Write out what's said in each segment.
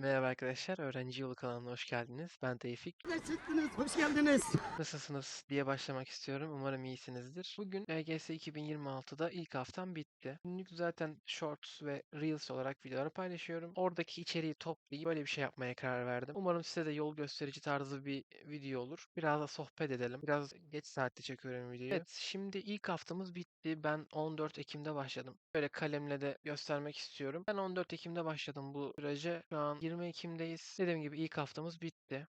Merhaba arkadaşlar, Öğrenci Yolu kanalına hoş geldiniz. Ben Tevfik. Çıktınız, hoş geldiniz. Nasılsınız diye başlamak istiyorum. Umarım iyisinizdir. Bugün LGS 2026'da ilk haftam bitti. Günlük zaten Shorts ve Reels olarak videolar paylaşıyorum. Oradaki içeriği toplayıp böyle bir şey yapmaya karar verdim. Umarım size de yol gösterici tarzı bir video olur. Biraz da sohbet edelim. Biraz geç saatte çekiyorum videoyu. Evet, şimdi ilk haftamız bitti. Ben 14 Ekim'de başladım. Böyle kalemle de göstermek istiyorum. Ben 14 Ekim'de başladım bu sürece. Şu an 20 Ekim'deyiz. Dediğim gibi ilk haftamız bitti.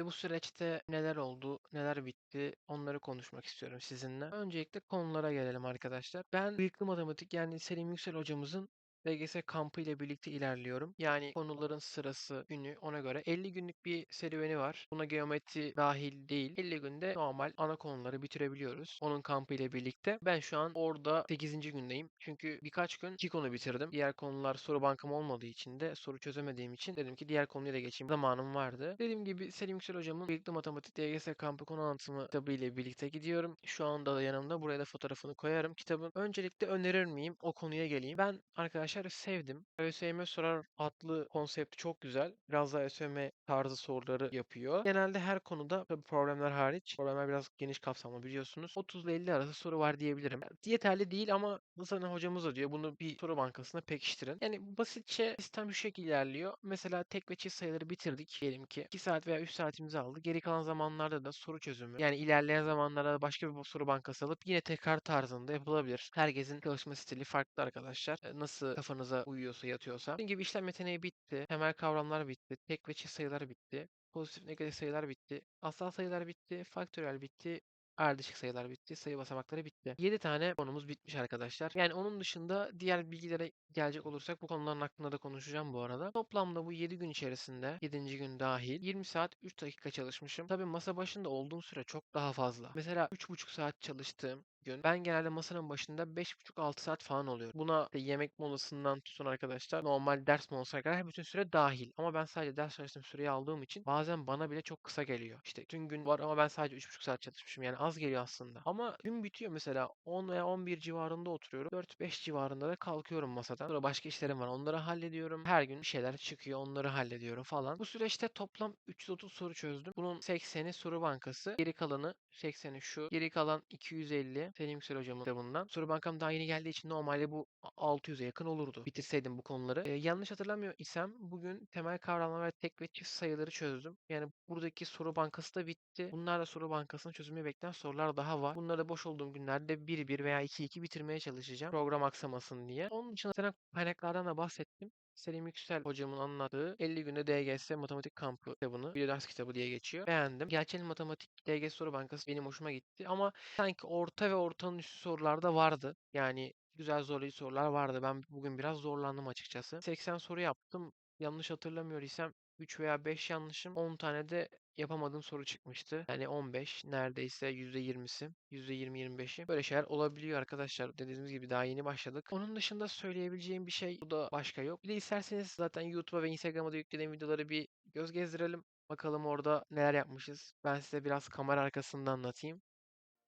Ve bu süreçte neler oldu, neler bitti onları konuşmak istiyorum sizinle. Öncelikle konulara gelelim arkadaşlar. Ben bıyıklı matematik yani Selim Yüksel hocamızın LGS kampı ile birlikte ilerliyorum. Yani konuların sırası, günü ona göre 50 günlük bir serüveni var. Buna geometri dahil değil. 50 günde normal ana konuları bitirebiliyoruz. Onun kampı ile birlikte. Ben şu an orada 8. gündeyim. Çünkü birkaç gün iki konu bitirdim. Diğer konular soru bankam olmadığı için de soru çözemediğim için dedim ki diğer konuya da geçeyim. Zamanım vardı. Dediğim gibi Selim Yüksel hocamın Bıyıklı Matematik DGS kampı konu anlatımı kitabı ile birlikte gidiyorum. Şu anda da yanımda. Buraya da fotoğrafını koyarım kitabın. Öncelikle önerir miyim? O konuya geleyim. Ben arkadaşlar sevdim. ÖSYM sorar adlı konsepti çok güzel. Biraz daha ÖSYM tarzı soruları yapıyor. Genelde her konuda tabii problemler hariç. Problemler biraz geniş kapsamlı biliyorsunuz. 30 ile 50 arası soru var diyebilirim. Yani yeterli değil ama zaten hocamız da diyor bunu bir soru bankasına pekiştirin. Yani basitçe sistem şu şekilde ilerliyor. Mesela tek ve çift sayıları bitirdik diyelim ki. 2 saat veya 3 saatimizi aldı. Geri kalan zamanlarda da soru çözümü. Yani ilerleyen zamanlarda başka bir soru bankası alıp yine tekrar tarzında yapılabilir. Herkesin çalışma stili farklı arkadaşlar. Nasıl kafanıza uyuyorsa yatıyorsa. Dediğim gibi işlem yeteneği bitti. Temel kavramlar bitti. Tek ve çift sayılar bitti. Pozitif negatif sayılar bitti. Asal sayılar bitti. Faktörel bitti. Ardışık sayılar bitti. Sayı basamakları bitti. 7 tane konumuz bitmiş arkadaşlar. Yani onun dışında diğer bilgilere gelecek olursak bu konuların hakkında da konuşacağım bu arada. Toplamda bu 7 gün içerisinde 7. gün dahil 20 saat 3 dakika çalışmışım. Tabii masa başında olduğum süre çok daha fazla. Mesela 3,5 saat çalıştığım gün ben genelde masanın başında 5,5-6 saat falan oluyorum. Buna işte yemek molasından tutun arkadaşlar. Normal ders molasına kadar bütün süre dahil. Ama ben sadece ders çalıştığım süreyi aldığım için bazen bana bile çok kısa geliyor. İşte tüm gün var ama ben sadece 3,5 saat çalışmışım. Yani az geliyor aslında. Ama gün bitiyor mesela 10 veya 11 civarında oturuyorum. 4-5 civarında da kalkıyorum masadan. Sonra başka işlerim var. Onları hallediyorum. Her gün bir şeyler çıkıyor. Onları hallediyorum falan. Bu süreçte toplam 330 soru çözdüm. Bunun 80'i soru bankası. Geri kalanı 80'i şu. Geri kalan 250 Selim Yüksel hocamın kitabından. Soru bankam daha yeni geldiği için normalde bu 600'e yakın olurdu. Bitirseydim bu konuları. Ee, yanlış hatırlamıyor isem bugün temel kavramlar ve tek ve çift sayıları çözdüm. Yani buradaki soru bankası da bitti. Bunlarla soru bankasını çözümü bekleyen sorular daha var. Bunları da boş olduğum günlerde 1-1 veya 2-2 bitirmeye çalışacağım. Program aksamasın diye. Onun dışında zaten kaynaklardan da bahsettim. Selim Yüksel hocamın anlattığı 50 günde DGS matematik kampı kitabını, bir ders kitabı diye geçiyor. Beğendim. Gerçek matematik DGS soru bankası benim hoşuma gitti ama sanki orta ve ortanın üstü sorularda vardı. Yani güzel zorlayıcı sorular vardı. Ben bugün biraz zorlandım açıkçası. 80 soru yaptım. Yanlış hatırlamıyor isem 3 veya 5 yanlışım. 10 tane de yapamadığım soru çıkmıştı. Yani 15 neredeyse %20'si, %20-25'i. Böyle şeyler olabiliyor arkadaşlar. Dediğimiz gibi daha yeni başladık. Onun dışında söyleyebileceğim bir şey bu da başka yok. Bir de isterseniz zaten YouTube'a ve Instagram'a da yüklediğim videoları bir göz gezdirelim. Bakalım orada neler yapmışız. Ben size biraz kamera arkasında anlatayım.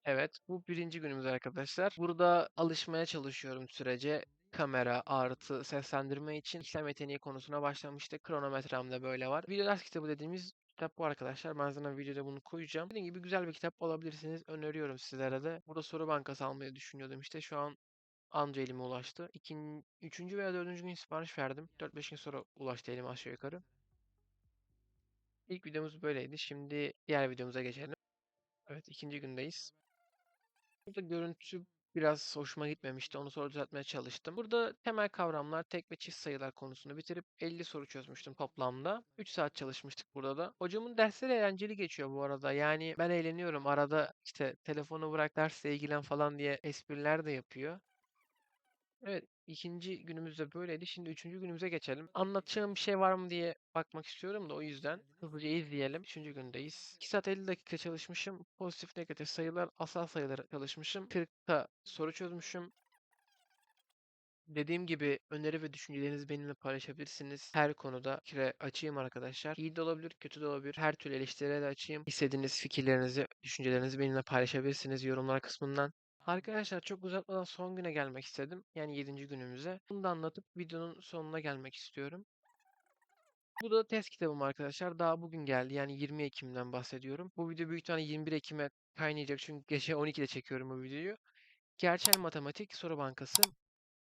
Evet, bu birinci günümüz arkadaşlar. Burada alışmaya çalışıyorum sürece. Kamera artı seslendirme için işlem yeteneği konusuna başlamıştık. Kronometremde böyle var. Video ders kitabı dediğimiz kitap bu arkadaşlar. Ben zaten videoda bunu koyacağım. Dediğim gibi güzel bir kitap alabilirsiniz. Öneriyorum sizlere de. Burada soru bankası almayı düşünüyordum. İşte şu an anca elime ulaştı. İkin, üçüncü veya dördüncü gün sipariş verdim. 4-5 gün sonra ulaştı elime aşağı yukarı. İlk videomuz böyleydi. Şimdi diğer videomuza geçelim. Evet ikinci gündeyiz. Burada görüntü biraz hoşuma gitmemişti. Onu sonra düzeltmeye çalıştım. Burada temel kavramlar tek ve çift sayılar konusunu bitirip 50 soru çözmüştüm toplamda. 3 saat çalışmıştık burada da. Hocamın dersleri eğlenceli geçiyor bu arada. Yani ben eğleniyorum. Arada işte telefonu bırak dersle ilgilen falan diye espriler de yapıyor. Evet, ikinci günümüz de böyleydi. Şimdi üçüncü günümüze geçelim. Anlatacağım bir şey var mı diye bakmak istiyorum da o yüzden hızlıca izleyelim. Üçüncü gündeyiz. 2 saat 50 dakika çalışmışım. Pozitif negatif sayılar, asal sayıları çalışmışım. 40'ta soru çözmüşüm. Dediğim gibi öneri ve düşüncelerinizi benimle paylaşabilirsiniz. Her konuda fikre açayım arkadaşlar. İyi de olabilir, kötü de olabilir. Her türlü eleştiriye de açayım. İstediğiniz fikirlerinizi, düşüncelerinizi benimle paylaşabilirsiniz yorumlar kısmından. Arkadaşlar çok uzatmadan son güne gelmek istedim. Yani 7. günümüze. Bunu da anlatıp videonun sonuna gelmek istiyorum. Bu da test kitabım arkadaşlar. Daha bugün geldi. Yani 20 Ekim'den bahsediyorum. Bu video büyük ihtimalle 21 Ekim'e kaynayacak. Çünkü gece 12'de çekiyorum bu videoyu. Gerçel Matematik Soru Bankası.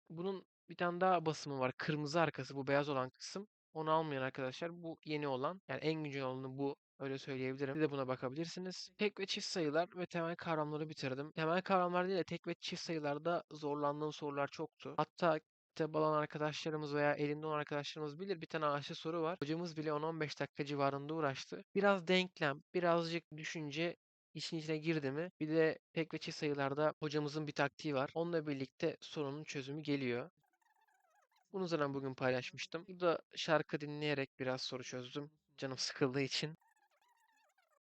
Bunun bir tane daha basımı var. Kırmızı arkası bu beyaz olan kısım. Onu almayan arkadaşlar bu yeni olan. Yani en güncel olanı bu. Öyle söyleyebilirim. Siz de buna bakabilirsiniz. Tek ve çift sayılar ve temel kavramları bitirdim. Temel kavramlar değil de tek ve çift sayılarda zorlandığım sorular çoktu. Hatta kitap alan arkadaşlarımız veya elinde olan arkadaşlarımız bilir bir tane ağaçlı soru var. Hocamız bile 10-15 dakika civarında uğraştı. Biraz denklem, birazcık düşünce işin içine girdi mi bir de tek ve çift sayılarda hocamızın bir taktiği var. Onunla birlikte sorunun çözümü geliyor. Bunu zaten bugün paylaşmıştım. Burada şarkı dinleyerek biraz soru çözdüm. Canım sıkıldığı için.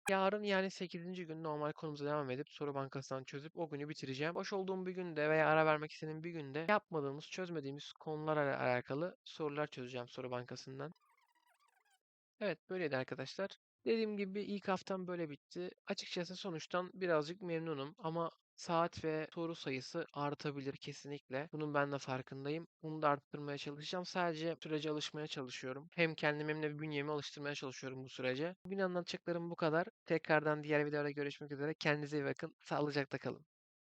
Yarın yani 8. gün normal konumuza devam edip soru bankasından çözüp o günü bitireceğim. Boş olduğum bir günde veya ara vermek istediğim bir günde yapmadığımız, çözmediğimiz konularla alakalı sorular çözeceğim soru bankasından. Evet böyleydi arkadaşlar. Dediğim gibi ilk haftam böyle bitti. Açıkçası sonuçtan birazcık memnunum ama saat ve soru sayısı artabilir kesinlikle. Bunun ben de farkındayım. Bunu da arttırmaya çalışacağım. Sadece sürece alışmaya çalışıyorum. Hem kendimi hem de bünyemi alıştırmaya çalışıyorum bu sürece. Bugün anlatacaklarım bu kadar. Tekrardan diğer videoda görüşmek üzere. Kendinize iyi bakın. Sağlıcakla kalın.